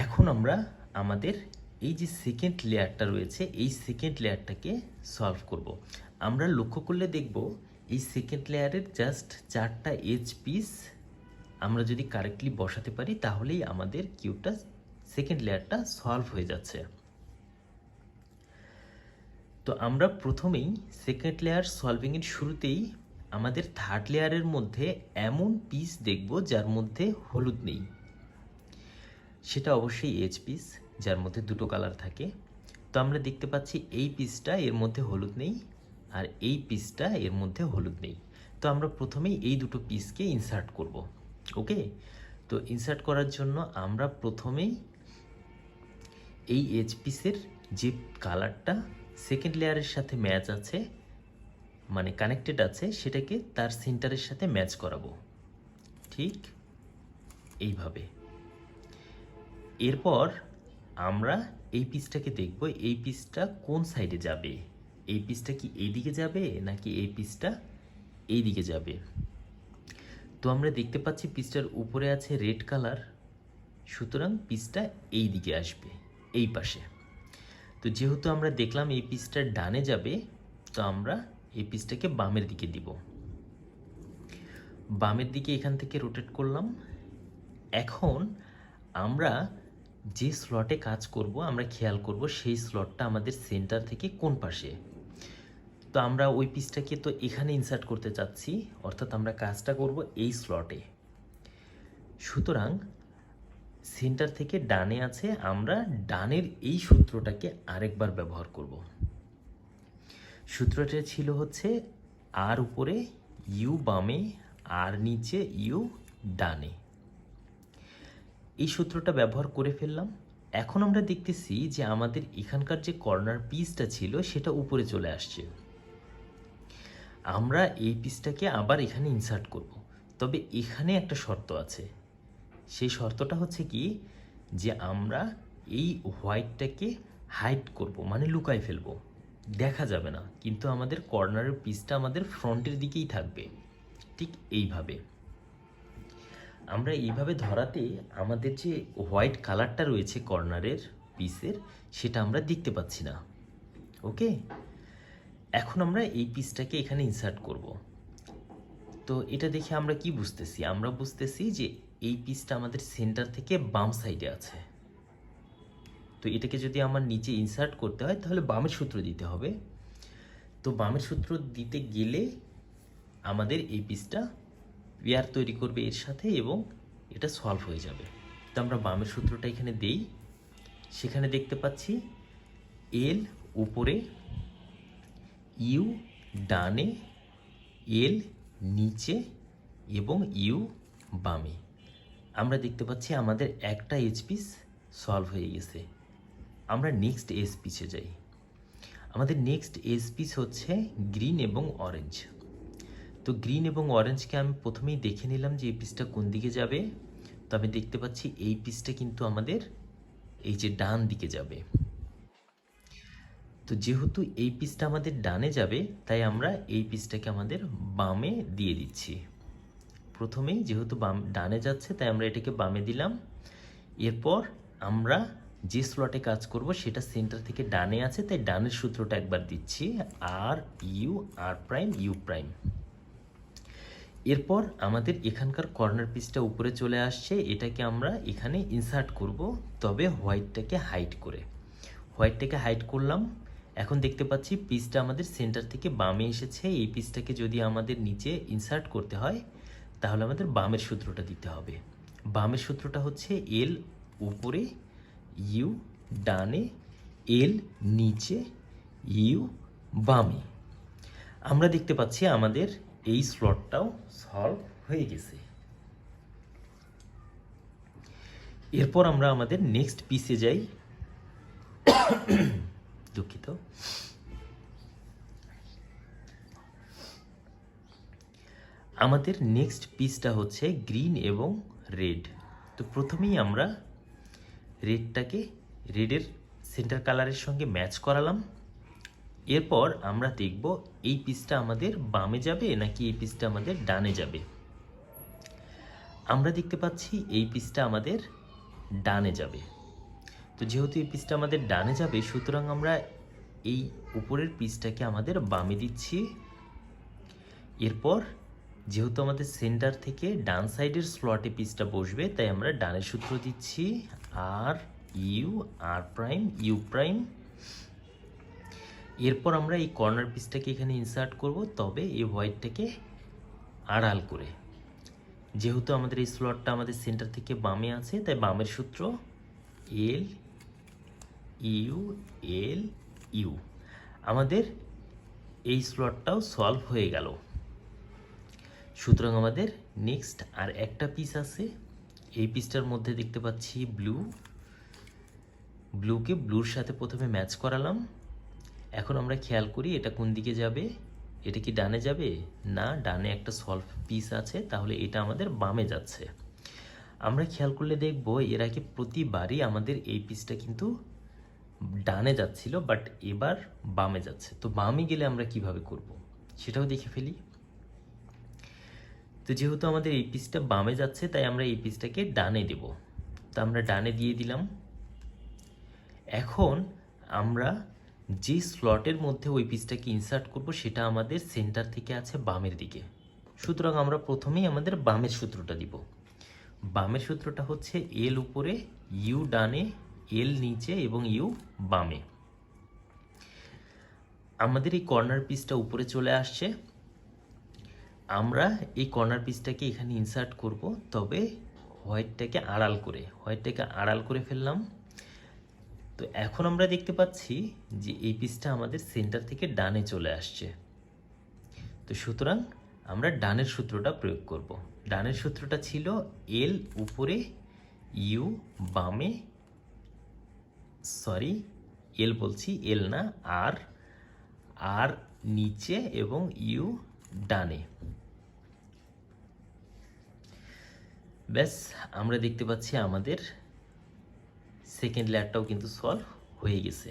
এখন আমরা আমাদের এই যে সেকেন্ড লেয়ারটা রয়েছে, এই সেকেন্ড লেয়ারটাকে সলভ করব। আমরা লক্ষ্য করলে দেখব, এই সেকেন্ড লেয়ারের জাস্ট চারটা এজ পিস আমরা যদি কারেক্টলি বসাতে পারি, তাহলেই আমাদের কিউটা সেকেন্ড লেয়ারটা সলভ হয়ে যাচ্ছে তো আমরা প্রথমেই সেকেন্ড লেয়ার সলভিংয়ের শুরুতেই আমাদের থার্ড লেয়ারের মধ্যে এমন পিস দেখব, যার মধ্যে হলুদ নেই সেটা অবশ্যই এইচ পিস যার মধ্যে দুটো কালার থাকে। তো আমরা দেখতে পাচ্ছি এই পিসটা এর মধ্যে হলুদ নেই, আর এই পিসটা এর মধ্যে হলুদ নেই। তো আমরা প্রথমেই এই দুটো পিসকে ইনসার্ট করব ওকে তো ইনসার্ট করার জন্য আমরা প্রথমেই এই এইচ পিসের যে কালারটা সেকেন্ড লেয়ারের সাথে ম্যাচ আছে মানে কানেক্টেড আছে, সেটাকে তার সেন্টারের সাথে ম্যাচ করাবো। ঠিক এইভাবে। এরপর আমরা এই পিসটাকে দেখব, এই পিসটা কোন সাইডে যাবে? এই পিসটা কি এই দিকে যাবে, নাকি এই পিসটা এই দিকে যাবে? তো আমরা দেখতে পাচ্ছি পিসটার উপরে আছে রেড কালার সুতরাং পিসটা এই দিকে আসবে, এই পাশে। তো যেহেতু আমরা দেখলাম এই পিসটা ডানে যাবে, তো আমরা এই পিসটাকে বামের দিকে দিব। বামের দিকে এখান থেকে রোটেট করলাম। এখন আমরা যে স্লটে কাজ করব, আমরা খেয়াল করব সেই স্লটটা আমাদের সেন্টার থেকে কোন পাশে। তো আমরা ওই পিসটাকে তো এখানে ইনসার্ট করতে চাচ্ছি, অর্থাৎ আমরা কাজটা করব এই স্লটে সুতরাং সেন্টার থেকে ডানে আছে, আমরা ডানের এই সূত্রটাকে আরেকবার ব্যবহার করব। সূত্রটা ছিল হচ্ছে আর উপরে ইউ বামে আর নিচে ইউ ডানে। এই সূত্রটা ব্যবহার করে ফেললাম। এখন আমরা দেখতেছি যে আমাদের এখানকার যে কর্নার পিসটা ছিল, সেটা উপরে চলে আসছে। আমরা এই পিসটাকে আবার এখানে ইনসার্ট করব। তবে এখানে একটা শর্ত আছে। সেই শর্তটা হচ্ছে কি? যে আমরা এই হোয়াইটটাকে হাইড করব মানে লুকাই ফেলব। দেখা যাবে না, কিন্তু আমাদের কর্নারের পিসটা আমাদের ফ্রন্টের দিকেই থাকবে। ঠিক এইভাবে। আমরা এইভাবে ধরাতে আমাদের যে হোয়াইট কালারটা রয়েছে কর্নারের পিসের সেটা আমরা দেখতে পাচ্ছি না। ওকে? এখন আমরা এই পিসটাকে এখানে ইনসার্ট করব। তো এটা দেখে আমরা কি বুঝতেছি? আমরা বুঝতেছি যে এই পিসটা আমাদের সেন্টার থেকে বাম সাইডে আছে। তো এটাকে যদি আমার নিচে ইনসার্ট করতে হয়, তাহলে বামের সূত্র দিতে হবে। তো বামের সূত্র দিতে গেলে আমাদের এই পিসটা পেয়ার তৈরি করবে এর সাথে এবং এটা সলভ হয়ে যাবে। তো আমরা বামের সূত্রটা এখানে দেই। সেখানে দেখতে পাচ্ছি এল উপরে ইউ ডানে এল নিচে এবং ইউ বামে। আমরা দেখতে পাচ্ছি আমাদের একটা এইচ পিস সলভ হয়ে গেছে। আমরা নেক্সট এস পিসে যাই। আমাদের নেক্সট এস পিস হচ্ছে গ্রিন এবং অরেঞ্জ তো গ্রিন এবং অরেঞ্জকে আমি প্রথমেই দেখে নিলাম যে এই পিসটা কোন দিকে যাবে। তো আমি দেখতে পাচ্ছি এই পিসটা কিন্তু আমাদের এই যে ডান দিকে যাবে। তো যেহেতু এই পিসটা আমাদের ডানে যাবে, তাই আমরা এই পিসটাকে আমাদের বামে দিয়ে দিচ্ছি। প্রথমেই যেহেতু বাম, ডানে যাচ্ছে, তাই আমরা এটাকে বামে দিলাম। এরপর আমরা যে স্লটে কাজ করব, সেটা সেন্টার থেকে ডানে আছে, তাই ডানের সূত্রটা একবার দিচ্ছি, R U, R prime, U prime. এরপর আমাদের এখানকার কর্নার পিসটা উপরে চলে আসছে, এটাকে আমরা এখানে ইনসার্ট করব, তবে হোয়াইটটাকে হাইড করে। হোয়াইটটাকে হাইড করলাম। এখন দেখতে পাচ্ছি পিসটা আমাদের সেন্টার থেকে বামে এসেছে। এই পিসটাকে যদি আমাদের নিচে ইনসার্ট করতে হয়, তাহলে আমাদের বামের সূত্রটা দিতে হবে। বামের সূত্রটা হচ্ছে এল উপরে ইউ ডানে এল নিচে ইউ বামে। আমরা দেখতে পাচ্ছি আমাদের এই স্লটটাও সলভ হয়ে গেছে। এরপর আমরা আমাদের নেক্সট পিসে যাই। দুঃখিত। আমাদের নেক্সট পিসটা হচ্ছে গ্রিন এবং রেড তো প্রথমেই আমরা রেডটাকে রেডের সেন্টার কালারের সঙ্গে ম্যাচ করালাম। এরপর আমরা দেখব এই পিসটা আমাদের বামে যাবে নাকি এই পিসটা আমাদের ডানে যাবে। আমরা দেখতে পাচ্ছি এই পিসটা আমাদের ডানে যাবে। তো যেহেতু এই পিসটা আমাদের ডানে যাবে, সুতরাং আমরা এই উপরের পিসটাকে আমাদের বামে দিচ্ছি। এরপর যেহেতু আমাদের সেন্টার থেকে ডান সাইডের স্লটে পিসটা বসবে, তাই আমরা ডানের সূত্র দিচ্ছি R U R prime U prime এরপর আমরা এই কর্নার পিসটাকে এখানে ইনসার্ট করব, তবে এই হোয়াইটটাকে আড়াল করে। যেহেতু আমাদের এই স্লটটা আমাদের সেন্টার থেকে বামে আছে, তাই বামের সূত্র এল ইউ এল ইউ আমাদের এই স্লটটাও সলভ হয়ে গেল। সুতরাং আমাদের নেক্সট আর একটা পিস আছে। এই পিসটার মধ্যে দেখতে পাচ্ছি ব্লু ব্লুকে ব্লুর সাথে প্রথমে ম্যাচ করালাম। এখন আমরা খেয়াল করি এটা কোন দিকে যাবে, এটা কি ডানে যাবে? না, ডানে একটা সলভ পিস আছে, তাহলে এটা আমাদের বামে যাচ্ছে। আমরা খেয়াল করলে দেখব এর আগে প্রতিবারই আমাদের এই পিসটা কিন্তু ডানে যাচ্ছিল বাট এবার বামে যাচ্ছে। তো বামে গেলে আমরা কীভাবে করব? সেটাও দেখে ফেলি। তো যেহেতু আমাদের এই পিসটা বামে যাচ্ছে, তাই আমরা এই পিসটাকে ডানে দেব। তো আমরা ডানে দিয়ে দিলাম। এখন আমরা যে স্লটের মধ্যে ওই পিসটাকে ইনসার্ট করব, সেটা আমাদের সেন্টার থেকে আছে বামের দিকে। সুতরাং আমরা প্রথমেই আমাদের বামের সূত্রটা দিব। বামের সূত্রটা হচ্ছে এল উপরে ইউ ডানে এল নিচে এবং ইউ বামে। আমাদের এই কর্নার পিসটা উপরে চলে আসছে। আমরা এই কর্নার পিসটাকে এখানে ইনসার্ট করব, তবে হোয়াইটটাকে আড়াল করে। হোয়াইটটাকে আড়াল করে ফেললাম। তো এখন আমরা দেখতে পাচ্ছি যে এই পিসটা আমাদের সেন্টার থেকে ডানে চলে আসছে। তো সুতরাং আমরা ডানের সূত্রটা প্রয়োগ করব। ডানের সূত্রটা ছিল এল উপরে ইউ বামে সরি এল বলছি এল না আর আর নিচে এবং ইউ ডানে। ব্যাস, আমরা দেখতে পাচ্ছি আমাদের সেকেন্ড লেয়ারটাও কিন্তু সলভ হয়ে গেছে।